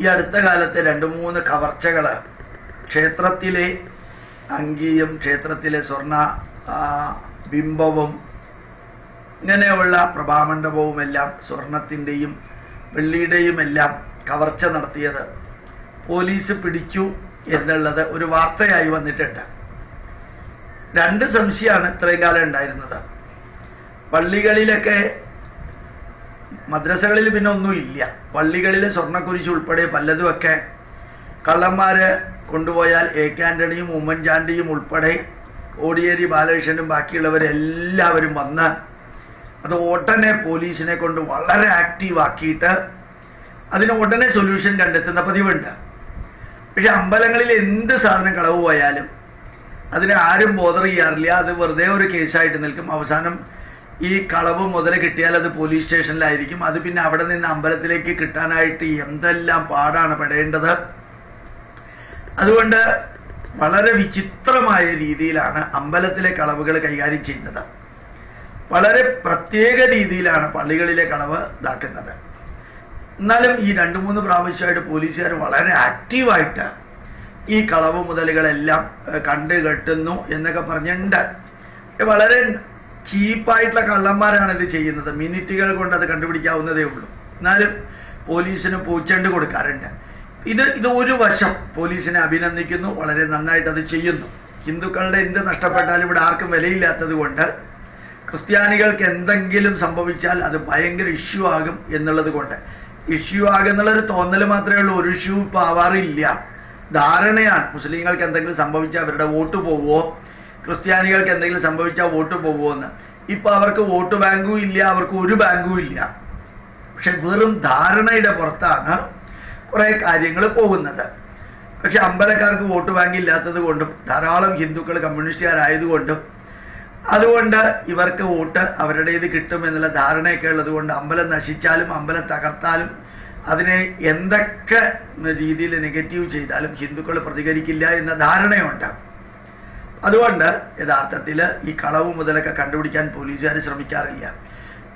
ഈ അടുത്ത കാലത്ത് രണ്ട് മൂന്ന് കവർച്ചകൾ ക്ഷേത്രത്തിലെ അങ്കിയും ക്ഷേത്രത്തിലെ സ്വർണ ബിംബവും ഇങ്ങനെയുള്ള പ്രഭാമണ്ഡപവുമെല്ലാം സ്വർണത്തിന്റെയും വെള്ളിയുടെയും എല്ലാം കവർച്ച നടത്തിയത്. പോലീസ് പിടിച്ചു എന്നുള്ളത് ഒരു വാർത്തയായി വന്നിട്ടുണ്ട്. രണ്ട് സംശയമാണ് ഇത്രയും കാലം ഉണ്ടായിരുന്നത്. പള്ളികളിലൊക്കെ മദ്രസകളിൽ പിന്നെ ഒന്നും ഇല്ല. പള്ളികളിൽ സ്വർണക്കുരിശ് ഉൾപ്പെടെ പലതുമൊക്കെ കള്ളന്മാര് കൊണ്ടുപോയാൽ എ കെ ആന്റണിയും ഉമ്മൻചാണ്ടിയും ഉൾപ്പെടെ കോടിയേരി ബാലകൃഷ്ണനും ബാക്കിയുള്ളവരെല്ലാവരും വന്ന് അത് ഉടനെ പോലീസിനെ കൊണ്ട് വളരെ ആക്റ്റീവ് ആക്കിയിട്ട് അതിന് ഉടനെ സൊല്യൂഷൻ കണ്ടെത്തുന്ന പതിവുണ്ട്. പക്ഷെ അമ്പലങ്ങളിൽ എന്ത് സാധനം കളവ് പോയാലും അതിനെ ആരും ബോധർ ചെയ്യാറില്ല. അത് വെറുതെ ഒരു കേസായിട്ട് നിൽക്കും. അവസാനം ഈ കളവ് മുതൽ കിട്ടിയാൽ അത് പോലീസ് സ്റ്റേഷനിലായിരിക്കും അത് പിന്നെ അവിടെ നിന്ന് അമ്പലത്തിലേക്ക് കിട്ടാനായിട്ട് എന്തെല്ലാം പാടാണ് പെടേണ്ടത്? അതുകൊണ്ട് വളരെ വിചിത്രമായ രീതിയിലാണ് അമ്പലത്തിലെ കളവുകൾ കൈകാര്യം ചെയ്യുന്നത്. വളരെ പ്രത്യേക രീതിയിലാണ് പള്ളികളിലെ കളവ് ഇതാക്കുന്നത്. എന്നാലും ഈ രണ്ട് മൂന്ന് പ്രാവശ്യമായിട്ട് പോലീസുകാർ വളരെ ആക്റ്റീവായിട്ട് ഈ കളവ് മുതലുകളെല്ലാം കണ്ട് കെട്ടുന്നു എന്നൊക്കെ പറഞ്ഞിട്ടുണ്ട്. വളരെ ചീപ്പായിട്ടുള്ള കള്ളന്മാരാണ് ഇത് ചെയ്യുന്നത്. മിനിറ്റുകൾ കൊണ്ട് അത് കണ്ടുപിടിക്കാവുന്നതേ ഉള്ളൂ. എന്നാലും പോലീസിന് പൂച്ചണ്ട് കൊടുക്കാറുണ്ട്. ഇത് ഇത് ഒരു വശം പോലീസിനെ അഭിനന്ദിക്കുന്നു വളരെ നന്നായിട്ട് അത് ചെയ്യുന്നു. ഹിന്ദുക്കളുടെ എന്ത് നഷ്ടപ്പെട്ടാലും ഇവിടെ ആർക്കും വിലയില്ലാത്തത് കൊണ്ട് ക്രിസ്ത്യാനികൾക്ക് എന്തെങ്കിലും സംഭവിച്ചാൽ അത് ഭയങ്കര ഇഷ്യൂ ആകും എന്നുള്ളത് കൊണ്ട്. ഇഷ്യൂ ആകുന്നുള്ളൊരു തോന്നൽ മാത്രമേ ഉള്ളൂ. ഒരു ഇഷ്യൂ ഇപ്പൊ ആവാറില്ല. ധാരണയാണ്. മുസ്ലിങ്ങൾക്ക് എന്തെങ്കിലും സംഭവിച്ചാൽ അവരുടെ വോട്ട് പോവോ? ക്രിസ്ത്യാനികൾക്ക് എന്തെങ്കിലും സംഭവിച്ചാൽ വോട്ട് പോകുമെന്ന് ഇപ്പൊ അവർക്ക് വോട്ട് ബാങ്കും ഇല്ല അവർക്ക് ഒരു ബാങ്കും ഇല്ല. പക്ഷെ വെറും ധാരണയുടെ പുറത്താണ് കുറേ കാര്യങ്ങൾ പോകുന്നത്. പക്ഷെ അമ്പലക്കാർക്ക് വോട്ട് ബാങ്ക് ഇല്ലാത്തത് കൊണ്ടും ധാരാളം ഹിന്ദുക്കൾ കമ്മ്യൂണിസ്റ്റുകാരായതുകൊണ്ടും അതുകൊണ്ട് ഇവർക്ക് വോട്ട് അവരുടേത് കിട്ടും എന്നുള്ള ധാരണയൊക്കെ ഉള്ളത് കൊണ്ട് അമ്പലം നശിച്ചാലും അമ്പലം തകർത്താലും അതിനെ എന്തൊക്കെ രീതിയിൽ നെഗറ്റീവ് ചെയ്താലും ഹിന്ദുക്കൾ പ്രതികരിക്കില്ല എന്ന ധാരണയുണ്ട്. അതുകൊണ്ട് യഥാർത്ഥത്തിൽ ഈ കളവ് മുതലൊക്കെ കണ്ടുപിടിക്കാൻ പോലീസുകാർ ശ്രമിക്കാറില്ല.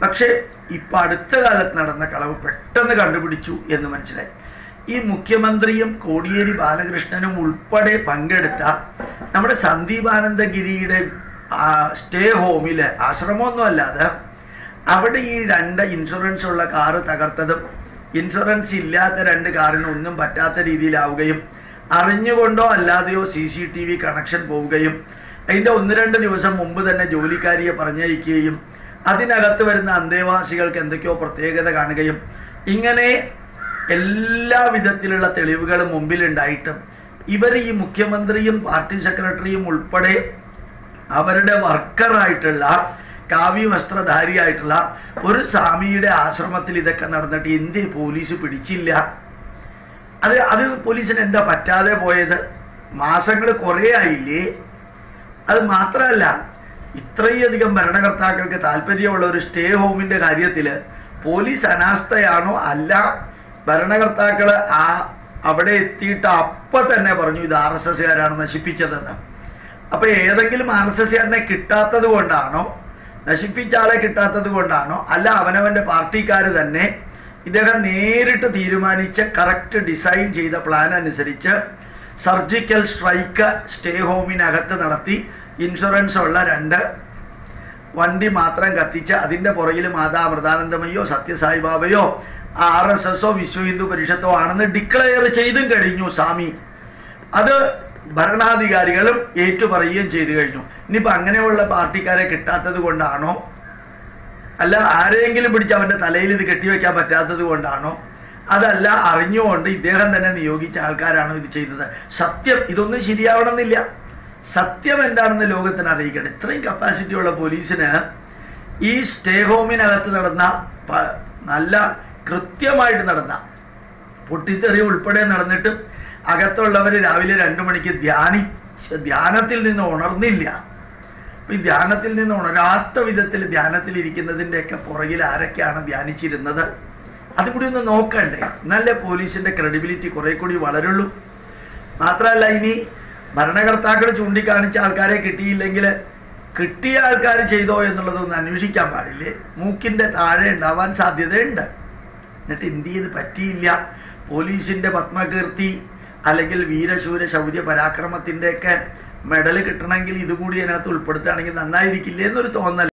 പക്ഷേ ഇപ്പൊ അടുത്ത കാലത്ത് നടന്ന കളവ് പെട്ടെന്ന് കണ്ടുപിടിച്ചു എന്ന് മനസ്സിലായി. ഈ മുഖ്യമന്ത്രിയും കോടിയേരി ബാലകൃഷ്ണനും ഉൾപ്പെടെ പങ്കെടുത്ത നമ്മുടെ സന്ദീപാനന്ദഗിരിയുടെ സ്റ്റേ ഹോമിൽ ആശ്രമമൊന്നും അല്ലാതെ അവിടെ ഈ രണ്ട് ഇൻഷുറൻസ് ഉള്ള കാറ് തകർത്തതും ഇൻഷുറൻസ് ഇല്ലാത്ത രണ്ട് കാറിന് ഒന്നും പറ്റാത്ത രീതിയിലാവുകയും അറിഞ്ഞുകൊണ്ടോ അല്ലാതെയോ C C T V connection പോവുകയും അതിന്റെ ഒന്ന് രണ്ട് ദിവസം മുമ്പ് തന്നെ ജോലിക്കാരിയെ പറഞ്ഞയക്കുകയും അതിനകത്ത് വരുന്ന അന്തേവാസികൾക്ക് എന്തൊക്കെയോ പ്രത്യേകത കാണുകയും ഇങ്ങനെ എല്ലാ വിധത്തിലുള്ള തെളിവുകളും മുമ്പിലുണ്ടായിട്ടും ഇവർ ഈ മുഖ്യമന്ത്രിയും പാർട്ടി സെക്രട്ടറിയും ഉൾപ്പെടെ അവരുടെ വർക്കറായിട്ടുള്ള കാവ്യ വസ്ത്രധാരിയായിട്ടുള്ള ഒരു സ്വാമിയുടെ ആശ്രമത്തിൽ ഇതൊക്കെ നടന്നിട്ട് ഇന്ത്യ പോലീസ് പിടിച്ചില്ല. അത് അത് പോലീസിന് എന്താ പറ്റാതെ പോയത്? മാസങ്ങൾ കുറേ ആയില്ലേ? അത് മാത്രമല്ല ഇത്രയധികം ഭരണകർത്താക്കൾക്ക് താല്പര്യമുള്ള ഒരു സ്റ്റേ ഹോമിന്റെ കാര്യത്തിൽ പോലീസ് അനാസ്ഥയാണോ അല്ല? ഭരണകർത്താക്കൾ ആ അവിടെ എത്തിയിട്ട് അപ്പൊ തന്നെ പറഞ്ഞു ഇത് ആർ എസ് എസ്കാരാണ് നശിപ്പിച്ചതെന്ന്. അപ്പൊ ഏതെങ്കിലും ആർ എസ് എസ്കാരനെ കിട്ടാത്തത് കൊണ്ടാണോ? നശിപ്പിച്ച ആളെ കിട്ടാത്തത് കൊണ്ടാണോ? അല്ല അവനവന്റെ പാർട്ടിക്കാർ തന്നെ ഇദ്ദേഹം നേരിട്ട് തീരുമാനിച്ച് കറക്റ്റ് ഡിസൈൻ ചെയ്ത പ്ലാൻ അനുസരിച്ച് സർജിക്കൽ സ്ട്രൈക്ക് സ്റ്റേ ഹോമിനകത്ത് നടത്തി ഇൻഷുറൻസ് ഉള്ള രണ്ട്. വണ്ടി മാത്രം കത്തിച്ച് അതിന്റെ പുറകിൽ മാതാ അമൃതാനന്ദമയോ സത്യസായിബാബയോ ആർ എസ് എസോ വിശ്വ ഹിന്ദു പരിഷത്തോ ആണെന്ന് ഡിക്ലെയർ ചെയ്തും കഴിഞ്ഞു സ്വാമി. അത് ഭരണാധികാരികളും ഏറ്റുപറയുകയും ചെയ്തു കഴിഞ്ഞു. ഇനിയിപ്പോ അങ്ങനെയുള്ള പാർട്ടിക്കാരെ കിട്ടാത്തത് കൊണ്ടാണോ അല്ല ആരെങ്കിലും പിടിച്ച് അവന്റെ തലയിൽ ഇത് കെട്ടിവെക്കാൻ പറ്റാത്തത് കൊണ്ടാണോ? അതല്ല അറിഞ്ഞുകൊണ്ട് ഇദ്ദേഹം തന്നെ നിയോഗിച്ച ആൾക്കാരാണോ ഇത് ചെയ്തത് സത്യം ഇതൊന്നും ശരിയാവണമെന്നില്ല. സത്യം എന്താണെന്ന് ലോകത്തിന് അറിയിക്കണം. ഇത്രയും കപ്പാസിറ്റി ഉള്ള പോലീസിന് ഈ സ്റ്റേ ഹോമിനകത്ത് നടന്ന നല്ല കൃത്യമായിട്ട് നടന്ന പൊട്ടിത്തെറി ഉൾപ്പെടെ നടന്നിട്ടും അകത്തുള്ളവർ രാവിലെ രണ്ടു മണിക്ക് ധ്യാനി ധ്യാനത്തിൽ നിന്ന് ഉണർന്നില്ല. ഈ ധ്യാനത്തിൽ നിന്ന് ഉണരാത്ത വിധത്തിൽ ധ്യാനത്തിൽ ഇരിക്കുന്നതിന്റെയൊക്കെ പുറകിൽ ആരൊക്കെയാണ് ധ്യാനിച്ചിരുന്നത്? അതുകൂടി ഒന്ന് നോക്കണ്ടേ. നല്ല പോലീസിന്റെ ക്രെഡിബിലിറ്റി കുറെ കൂടി വളരുള്ളൂ. മാത്രമല്ല ഇനി ഭരണകർത്താക്കൾ ചൂണ്ടിക്കാണിച്ച ആൾക്കാരെ കിട്ടിയില്ലെങ്കിൽ കിട്ടിയ ആൾക്കാർ ചെയ്തോ എന്നുള്ളതൊന്ന് അന്വേഷിക്കാൻ പാടില്ലേ? മൂക്കിന്റെ താഴെ ഉണ്ടാവാൻ സാധ്യതയുണ്ട്. എന്നിട്ട് എന്ത് ചെയ്ത് പറ്റിയില്ല? പോലീസിന്റെ പത്മകീർത്തി അല്ലെങ്കിൽ വീരശൂര ശൗര്യ പരാക്രമത്തിന്റെയൊക്കെ മെഡൽ കിട്ടണമെങ്കിൽ ഇതുകൂടി അതിനകത്ത് ഉൾപ്പെടുത്തുകയാണെങ്കിൽ നന്നായിരിക്കില്ലേ എന്നൊരു തോന്നൽ.